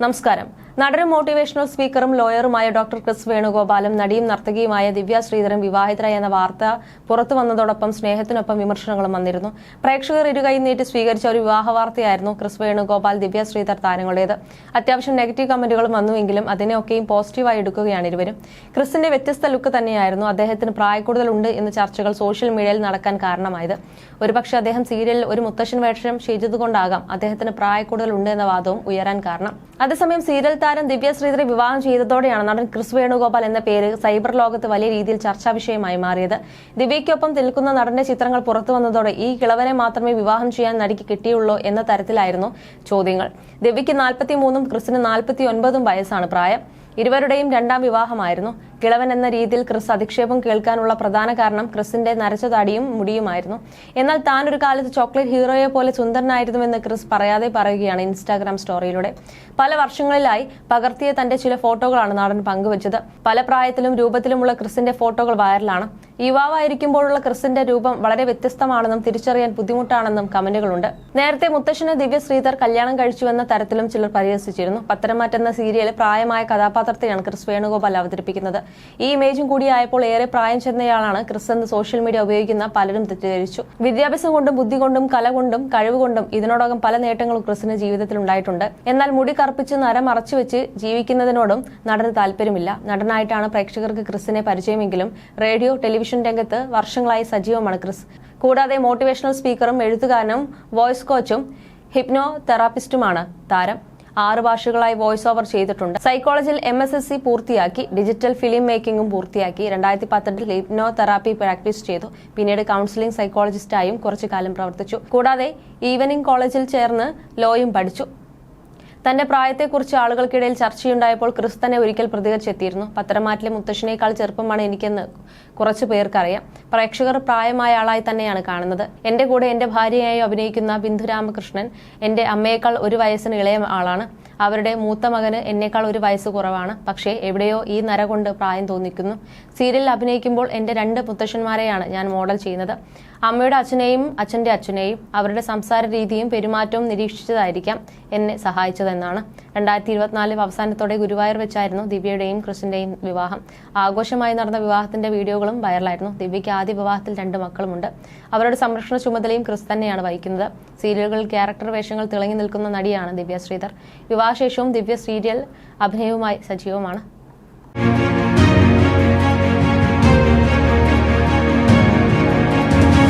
നമസ്കാരം. നടനും മോട്ടിവേഷണൽ സ്പീക്കറും ലോയറുമായ ഡോക്ടർ ക്രിസ് വേണുഗോപാലും നടിയും നർത്തകിയുമായ ദിവ്യ ശ്രീധരൻ വിവാഹിതരായി എന്ന വാർത്ത പുറത്തു വന്നതോടൊപ്പം സ്നേഹത്തിനൊപ്പം വിമർശനങ്ങളും വന്നിരുന്നു. പ്രേക്ഷകർ ഇരുകൈ നീട്ടി സ്വീകരിച്ച ഒരു വിവാഹ വാർത്തയായിരുന്നു ക്രിസ് വേണുഗോപാൽ ദിവ്യ ശ്രീധർ താരങ്ങളുടേത്. അത്യാവശ്യം നെഗറ്റീവ് കമന്റുകളും വന്നുവെങ്കിലും അതിനെയൊക്കെയും പോസിറ്റീവായി എടുക്കുകയാണ് ഇരുവരും. ക്രിസിന്റെ വ്യത്യസ്ത ലുക്ക് തന്നെയായിരുന്നു അദ്ദേഹത്തിന് പ്രായക്കൂടുതലുണ്ട് എന്ന ചർച്ചകൾ സോഷ്യൽ മീഡിയയിൽ നടക്കാൻ കാരണമായത്. ഒരുപക്ഷെ അദ്ദേഹം സീരിയലിൽ ഒരു മുത്തശ്ശൻ വേഷം ചെയ്തതുകൊണ്ടാകാം അദ്ദേഹത്തിന് പ്രായക്കൂടുതലുണ്ട് എന്ന വാദവും ഉയരാൻ കാരണം. അതേസമയം സീരിയൽ താരം ദിവ്യ ശ്രീധരെ വിവാഹം ചെയ്തതോടെയാണ് നടൻ ക്രിസ് വേണുഗോപാൽ എന്ന പേര് സൈബർ ലോകത്ത് വലിയ രീതിയിൽ ചർച്ചാ വിഷയമായി മാറിയത്. ദിവ്യയ്ക്കൊപ്പം നിൽക്കുന്ന നടന്റെ ചിത്രങ്ങൾ പുറത്തു വന്നതോടെ ഈ കിളവനെ മാത്രമേ വിവാഹം ചെയ്യാൻ നടിക്ക് കിട്ടിയുള്ളൂ എന്ന തരത്തിലായിരുന്നു ചോദ്യങ്ങൾ. ദിവ്യയ്ക്ക് നാൽപ്പത്തി മൂന്നും ക്രിസിന് നാൽപ്പത്തി ഒൻപതും വയസ്സാണ് പ്രായം. ഇരുവരുടെയും രണ്ടാം വിവാഹമായിരുന്നു. കിളവൻ എന്ന രീതിയിൽ ക്രിസ് അധിക്ഷേപം കേൾക്കാനുള്ള പ്രധാന കാരണം ക്രിസിന്റെ നരച്ച തടിയും മുടിയുമായിരുന്നു. എന്നാൽ താൻ ഒരു കാലത്ത് ചോക്ലേറ്റ് ഹീറോയെ പോലെ സുന്ദരനായിരുന്നുവെന്ന് ക്രിസ് പറയാതെ പറയുകയാണ് ഇൻസ്റ്റാഗ്രാം സ്റ്റോറിയിലൂടെ. പല വർഷങ്ങളിലായി പകർത്തിയ തന്റെ ചില ഫോട്ടോകളാണ് നടൻ പങ്കുവച്ചത്. പല പ്രായത്തിലും രൂപത്തിലുമുള്ള ക്രിസിന്റെ ഫോട്ടോകൾ വൈറലാണ്. യുവാവായിരിക്കുമ്പോഴുള്ള ക്രിസിന്റെ രൂപം വളരെ വ്യത്യസ്തമാണെന്നും തിരിച്ചറിയാൻ ബുദ്ധിമുട്ടാണെന്നും കമന്റുകളുണ്ട്. നേരത്തെ മുത്തശ്ശന് ദിവ്യ ശ്രീധർ കല്യാണം കഴിച്ചുവെന്ന തരത്തിലും ചിലർ പരിഹസിച്ചിരുന്നു. പത്തരമാറ്റെന്ന സീരിയൽ പ്രായമായ കഥാപാത്രത്തെയാണ് ക്രിസ് വേണുഗോപാൽ അവതരിപ്പിക്കുന്നത്. ഈ ഇമേജും കൂടിയായപ്പോൾ ഏറെ പ്രായം ചെന്നയാളാണ് ക്രിസ് എന്ന് സോഷ്യൽ മീഡിയ ഉപയോഗിക്കുന്ന പലരും തെറ്റിദ്ധരിച്ചു. വിദ്യാഭ്യാസം കൊണ്ടും ബുദ്ധി കൊണ്ടും കല കൊണ്ടും കഴിവുകൊണ്ടും ഇതിനോടകം പല നേട്ടങ്ങളും ക്രിസിന് ജീവിതത്തിൽ ഉണ്ടായിട്ടുണ്ട്. എന്നാൽ മുടി കറുപ്പിച്ച് നര മറച്ചുവെച്ച് ജീവിക്കുന്നതിനോടും നടന് താല്പര്യമില്ല. നടനായിട്ടാണ് പ്രേക്ഷകർക്ക് ക്രിസിനെ പരിചയമെങ്കിലും റേഡിയോ ടെലിവിഷൻ രംഗത്ത് വർഷങ്ങളായി സജീവമാണ് ക്രിസ്. കൂടാതെ മോട്ടിവേഷണൽ സ്പീക്കറും എഴുത്തുകാരനും വോയിസ് കോച്ചും ഹിപ്നോ തെറാപ്പിസ്റ്റുമാണ് താരം. ആറ് ഭാഷകളായി വോയിസ് ഓവർ ചെയ്തിട്ടുണ്ട്. സൈക്കോളജിയിൽ എം എസ് എസ് സി പൂർത്തിയാക്കി ഡിജിറ്റൽ ഫിലിം മേക്കിംഗും പൂർത്തിയാക്കി. രണ്ടായിരത്തി പത്തെട്ടിൽ ഹിപ്നോ തെറാപ്പി പ്രാക്ടീസ് ചെയ്തു. പിന്നീട് കൗൺസിലിംഗ് സൈക്കോളജിസ്റ്റായും കുറച്ചു കാലം പ്രവർത്തിച്ചു. കൂടാതെ ഈവനിംഗ് കോളേജിൽ ചേർന്ന് ലോയും പഠിച്ചു. തന്റെ പ്രായത്തെക്കുറിച്ച് ആളുകൾക്കിടയിൽ ചർച്ചയുണ്ടായപ്പോൾ ക്രിസ് തന്നെ ഒരിക്കൽ പ്രതികരിച്ചെത്തിയിരുന്നു. പത്തരമാറ്റിലെ മുത്തശ്ശിനേക്കാൾ ചെറുപ്പമാണ് എനിക്കെന്ന് കുറച്ചു പേർക്കറിയാം. പ്രേക്ഷകർ പ്രായമായ ആളായി തന്നെയാണ് കാണുന്നത്. എന്റെ കൂടെ എന്റെ ഭാര്യയായി അഭിനയിക്കുന്ന ബിന്ദു രാമകൃഷ്ണൻ എന്റെ അമ്മയേക്കാൾ ഒരു വയസ്സിന് ഇളയ ആളാണ്. അവരുടെ മൂത്ത മകന് എന്നേക്കാൾ ഒരു വയസ്സ് കുറവാണ്. പക്ഷേ എവിടെയോ ഈ നര കൊണ്ട് പ്രായം തോന്നിക്കുന്നു. സീരിയലിൽ അഭിനയിക്കുമ്പോൾ എന്റെ രണ്ട് മുത്തശ്ശന്മാരെയാണ് ഞാൻ മോഡൽ ചെയ്യുന്നത്. അമ്മയുടെ അച്ഛനെയും അച്ഛന്റെ അച്ഛനെയും അവരുടെ സംസാര രീതിയും പെരുമാറ്റവും നിരീക്ഷിച്ചതായിരിക്കാം എന്നെ സഹായിച്ചതെന്നാണ്. രണ്ടായിരത്തി ഇരുപത്തിനാലിൽ അവസാനത്തോടെ ഗുരുവായൂർ വെച്ചായിരുന്നു ദിവ്യയുടെയും കൃഷ്ണന്റെയും വിവാഹം. ആഘോഷമായി നടന്ന വിവാഹത്തിന്റെ വീഡിയോകളും വൈറലായിരുന്നു. ദിവ്യയ്ക്ക് ആദ്യ വിവാഹത്തിൽ രണ്ട് മക്കളുമുണ്ട്. അവരുടെ സംരക്ഷണ ചുമതലയും ക്രിസ് തന്നെയാണ് വഹിക്കുന്നത്. സീരിയലുകളിൽ ക്യാരക്ടർ വേഷങ്ങൾ തിളങ്ങി നിൽക്കുന്ന നടിയാണ് ദിവ്യ ശ്രീധർ. വിവാഹശേഷവും ദിവ്യ സീരിയൽ അഭിനയവുമായി സജീവമാണ്.